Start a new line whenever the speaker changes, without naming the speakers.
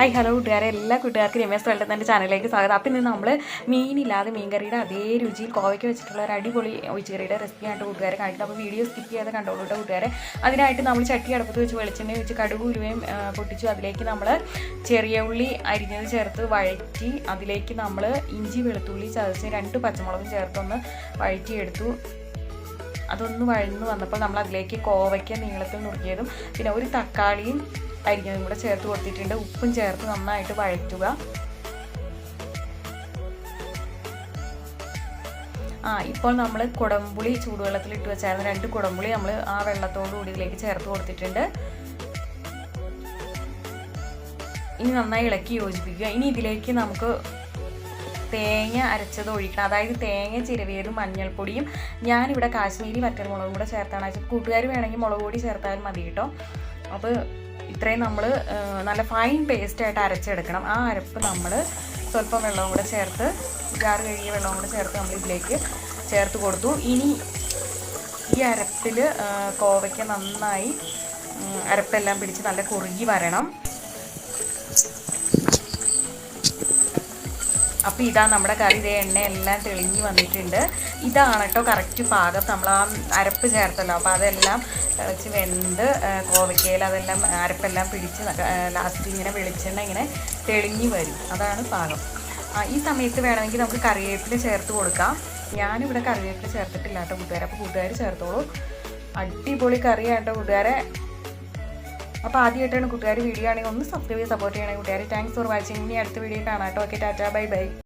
Hi hello കൂട്ടുകാരെ. എല്ലാ കൂട്ടുകാർക്കും രമേശ് വേൾഡ് എന്റെ ചാനലിലേക്ക് സ്വാഗതം. അപ്പം ഇന്ന് നമ്മൾ മീനില്ലാതെ മീൻകറിയുടെ അതേ രുചിയിൽ കോവയ്ക്ക് വെച്ചിട്ടുള്ള ഒരു അടിപൊളി ഒഴിച്ചുകറിയുടെ റെസിപ്പി ആയിട്ട് കൂട്ടുകാരെ കാണിക്കുന്നത്. അപ്പോൾ വീഡിയോ സ്കിപ്പ് ചെയ്യാതെ കണ്ടോളൂ കേട്ടോ കൂട്ടുകാരെ. അതിനായിട്ട് നമ്മൾ ചട്ടി അടുപ്പത്ത് വെച്ച് വെളിച്ചെണ്ണ വെച്ച് കടുക് ഉരുവയും പൊട്ടിച്ചു. അതിലേക്ക് നമ്മൾ ചെറിയ ഉള്ളി അരിഞ്ഞത് ചേർത്ത് വഴറ്റി അതിലേക്ക് നമ്മൾ ഇഞ്ചി വെളുത്തുള്ളി ചതച്ച് രണ്ട് പച്ചമുളകും ചേർത്തൊന്ന് വഴറ്റിയെടുത്തു. അതൊന്ന് വഴന്ന് വന്നപ്പോൾ നമ്മൾ അതിലേക്ക് കോവയ്ക്ക നീളത്തിൽ നുറുക്കിയതും പിന്നെ ഒരു തക്കാളിയും അരിഞ്ഞതും കൂടെ ചേർത്ത് കൊടുത്തിട്ടുണ്ട്. ഉപ്പും ചേർത്ത് നന്നായിട്ട് വഴറ്റുക. ആ ഇപ്പോൾ നമ്മൾ കുടംപുളി ചൂടുവെള്ളത്തിൽ ഇട്ട് വെച്ചായിരുന്നു. രണ്ട് കുടംപുളി നമ്മൾ ആ വെള്ളത്തോടു കൂടി ഇതിലേക്ക് ചേർത്ത് കൊടുത്തിട്ടുണ്ട്. ഇനി നന്നായി ഇളക്കി യോജിപ്പിക്കുക. ഇനി ഇതിലേക്ക് നമുക്ക് തേങ്ങ അരച്ചത് ഒഴിക്കണം. അതായത് തേങ്ങ ചിരവിയതും മഞ്ഞൾപ്പൊടിയും ഞാനിവിടെ കാശ്മീരി വറ്റൽമുളകും കൂടെ ചേർത്താണ്. അയച്ചത് കൂട്ടുകാർ വേണമെങ്കിൽ മുളക് പൊടി ചേർത്താലും മതി കേട്ടോ. അപ്പോൾ ഇത്രയും നമ്മൾ നല്ല ഫൈൻ പേസ്റ്റായിട്ട് അരച്ചെടുക്കണം. ആ അരപ്പ് നമ്മൾ സ്വല്പം വെള്ളവും കൂടെ ചേർത്ത് ജാറ് കഴുകിയ വെള്ളവും കൂടെ ചേർത്ത് നമ്മൾ ഇതിലേക്ക് ചേർത്ത് കൊടുത്തു. ഇനി ഈ അരപ്പിൽ കോവയ്ക്ക നന്നായി അരപ്പെല്ലാം പിടിച്ച് നല്ല കുറുകി വരണം. അപ്പോൾ ഇതാ നമ്മുടെ കറി. ഇതേ എണ്ണയെല്ലാം തെളിഞ്ഞു വന്നിട്ടുണ്ട്. ഇതാണ് കേട്ടോ കറക്റ്റ് പാകം. നമ്മൾ ആ അരപ്പ് ചേർത്തല്ലോ. അപ്പോൾ അതെല്ലാം തിളച്ച് വെന്ത് കോവയ്ക്കയിൽ അതെല്ലാം അരപ്പെല്ലാം പിടിച്ച് ലാസ്റ്റ് ഇങ്ങനെ വെളിച്ചെണ്ണ ഇങ്ങനെ തെളിഞ്ഞു വരും. അതാണ് പാകം. ഈ സമയത്ത് വേണമെങ്കിൽ നമുക്ക് കറിവേപ്പില ചേർത്ത് കൊടുക്കാം. ഞാനിവിടെ കറിവേപ്പില ചേർത്തിട്ടില്ല കേട്ടോ കൂട്ടുകാരെ. അപ്പോൾ കൂട്ടുകാർ ചേർത്തോളൂ. അടിപൊളി കറിയാണ് കേട്ടോ കൂട്ടുകാരെ. അപ്പോൾ ആദ്യമായിട്ടാണ് കൂട്ടുകാർ വീഡിയോ ആണെങ്കിൽ ഒന്ന് സബ്സ്ക്രൈബ് ചെയ്ത് സപ്പോർട്ട് ചെയ്യണേ. കൂട്ടുകാർ താങ്ക്സ് ഫോർ വാച്ചിങ് ഇനി അടുത്ത വീഡിയോ കാണാം കേട്ടോ. ഓക്കെ ടാറ്റാ. Bye bye